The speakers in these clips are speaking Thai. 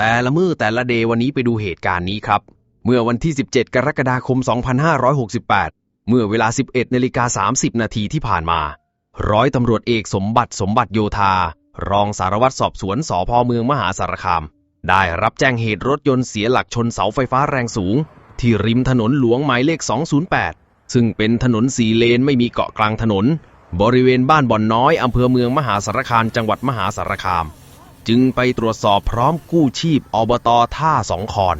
แต่ละมือแต่ละเดย์วันนี้ไปดูเหตุการณ์นี้ครับ เมื่อวันที่ 17 กรกฎาคม 2568 เมื่อเวลา 11นาฬิกา30 นาทีที่ผ่านมา ร้อยตำรวจเอกสมบัติสมบัติโยธา รองสารวัตรสอบสวนสพเมืองมหาสารคาม ได้รับแจ้งเหตุรถยนต์เสียหลักชนเสาไฟฟ้าแรงสูง ที่ริมถนนหลวงหมายเลข 208 ซึ่งเป็นถนนสีเลนไม่มีเกาะกลางถนน บริเวณบ้านบ่อนน้อยอำเภอเมืองมหาสารคามจังหวัดมหาสารคาม จึงไปตรวจสอบพร้อมกู้ชีพอบตท่าสองคอน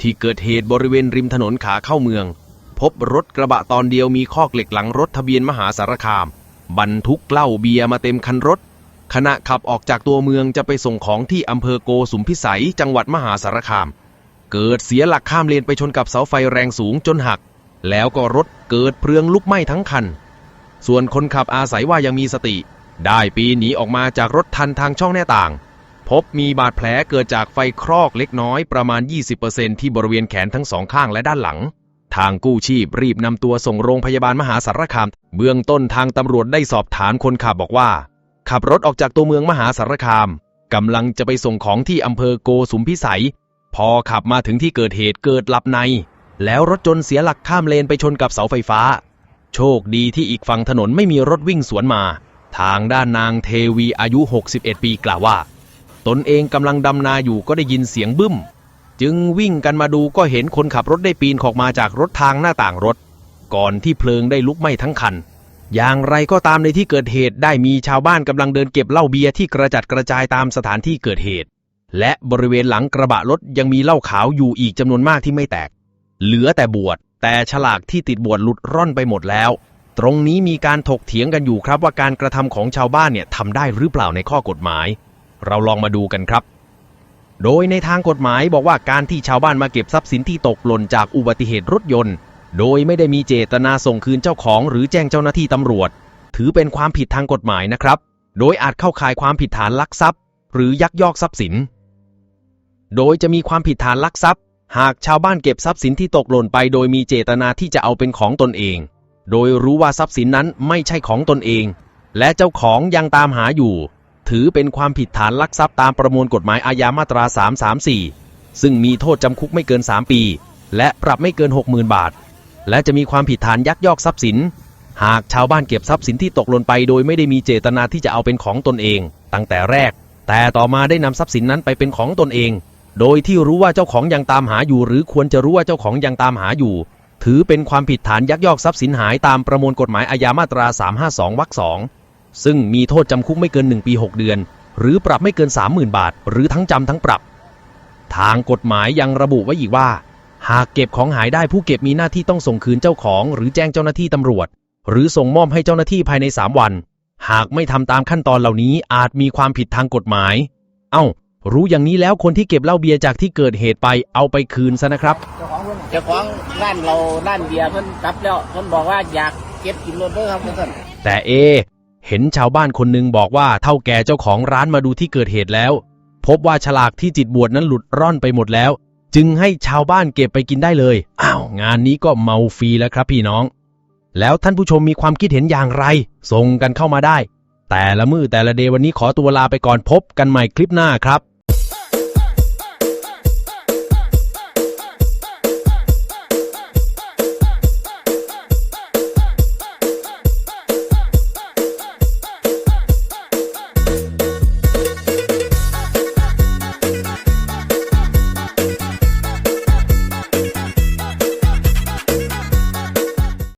ที่เกิดเหตุบริเวณริมถนนขาเข้าเมือง พบรถกระบะตอนเดียวมีคอกเหล็กหลังรถทะเบียนมหาสารคาม บรรทุกเหล้าเบียร์มาเต็มคันรถ ขณะขับออกจากตัวเมืองจะไปส่งของที่อำเภอโกสุมพิสัยจังหวัดมหาสารคาม เกิดเสียหลักข้ามเลนไปชนกับเสาไฟแรงสูงจนหัก แล้วก็รถเกิดเพลิงลุกไหม้ทั้งคัน ส่วนคนขับอาศัยว่ายังมีสติ ได้ปีนหนีออกมาจากรถทันทางช่องหน้าต่าง พบมีบาดแผลเกิดจากไฟครอกเล็กน้อยประมาณ 20%ที่บริเวณแขนทั้งสองข้างและด้านหลัง ทางกู้ชีพรีบนำตัวส่งโรงพยาบาลมหาสารคาม เบื้องต้นทางตำรวจได้สอบถามคนขับบอกว่า ขับรถออกจากตัวเมืองมหาสารคามกำลังจะไปส่งของที่อำเภอโกสุมพิสัย พอขับมาถึงที่เกิดเหตุเกิดหลับใน แล้วรถจนเสียหลักข้ามเลนไปชนกับเสาไฟฟ้า โชคดีที่อีกฝั่งถนนไม่มีรถวิ่งสวนมา ทางด้านนางเทวีอายุ 61 ปีกล่าวว่า ตนเองกำลังดำนาอยู่ก็ได้ยินเสียงบึ้ม จึงวิ่งกันมาดูก็เห็นคนขับรถได้ปีนออกมาจากรถทางหน้าต่างรถ ก่อนที่เพลิงได้ลุกไหม้ทั้งคัน อย่างไรก็ตามในที่เกิดเหตุได้มีชาวบ้านกำลังเดินเก็บเหล้าเบียร์ที่กระจัดกระจายตามสถานที่เกิดเหตุ และบริเวณหลังกระบะรถยังมีเหล้าขาวอยู่อีกจำนวนมากที่ไม่แตก เหลือแต่บวชแต่ฉลากที่ติดบวชหลุดร่อนไปหมดแล้ว ตรงนี้มีการถกเถียงกันอยู่ครับว่าการกระทำของชาวบ้านเนี่ยทำได้หรือเปล่าในข้อกฎหมาย เราลองมาดูกันครับ โดยในทางกฎหมายบอกว่าการที่ชาวบ้านมาเก็บทรัพย์สินที่ตกหล่นจากอุบัติเหตุรถยนต์ โดยไม่ได้มีเจตนาส่งคืนเจ้าของ หรือแจ้งเจ้าหน้าที่ตำรวจ ถือเป็นความผิดทางกฎหมายนะครับ โดยอาจเข้าข่ายความผิดฐานลักทรัพย์ หรือยักยอกทรัพย์สิน โดยจะมีความผิดฐานลักทรัพย์ หากชาวบ้านเก็บทรัพย์สินที่ตกหล่นไป โดยมีเจตนาที่จะเอาเป็นของตนเอง โดยรู้ว่าทรัพย์สินนั้นไม่ใช่ของตนเอง และเจ้าของยังตามหาอยู่ ถือเป็นความผิดฐานลักทรัพย์ตามประมวลกฎหมายอาญามาตรา 334 ซึ่งมีโทษจำคุกไม่เกิน 3 ปี และปรับไม่เกิน 60,000 บาท และจะมีความผิดฐานยักยอกทรัพย์สิน หากชาวบ้านเก็บทรัพย์สินที่ตกหล่นไป โดยไม่ได้มีเจตนาที่จะเอาเป็นของตนเอง ตั้งแต่แรก แต่ต่อมาได้นำทรัพย์สินนั้นไปเป็นของตนเอง โดยที่รู้ว่าเจ้าของยังตามหาอยู่ หรือควรจะรู้ว่าเจ้าของยังตามหาอยู่ ถือเป็นความผิดฐานยักยอกทรัพย์สินหายตามประมวลกฎหมายอาญามาตรา 352วรรคสอง ซึ่งมีโทษจำคุกไม่เกิน 1 ปี 6 เดือน หรือปรับไม่เกิน 30,000 บาท หรือทั้งจำทั้งปรับ ทางกฎหมายยังระบุไว้อีกว่า หากเก็บของหายได้ผู้เก็บมีหน้าที่ต้องส่งคืนเจ้าของ หรือแจ้งเจ้าหน้าที่ตำรวจ หรือส่งมอบให้เจ้าหน้าที่ภายใน 3 วัน หากไม่ทำตามขั้นตอนเหล่านี้อาจมีความผิดทางกฎหมาย เอ้า รู้อย่างนี้แล้วคนที่เก็บเหล้าเบียร์จากที่เกิดเหตุไปเอาไปคืนซะนะครับ เจ้าของร้านเราร้านเบียร์เพิ่นกลับแล้วเพิ่นบอกว่าอยากเก็บกินรถเด้อครับเพื่อนแต่เอ เห็นชาวบ้านคนหนึ่งบอกว่าเท่าแก่เจ้าของร้านมาดูที่เกิดเหตุแล้ว พบว่าฉลากที่จิตบวชนั้นหลุดร่อนไปหมดแล้ว จึงให้ชาวบ้านเก็บไปกินได้เลยอ้าวงานนี้ก็เมาฟรีแล้วครับพี่น้อง แล้วท่านผู้ชมมีความคิดเห็นอย่างไร ส่งกันเข้ามาได้ แต่ละมือแต่ละเดวันนี้ขอตัวลาไปก่อนพบกันใหม่คลิปหน้าครับ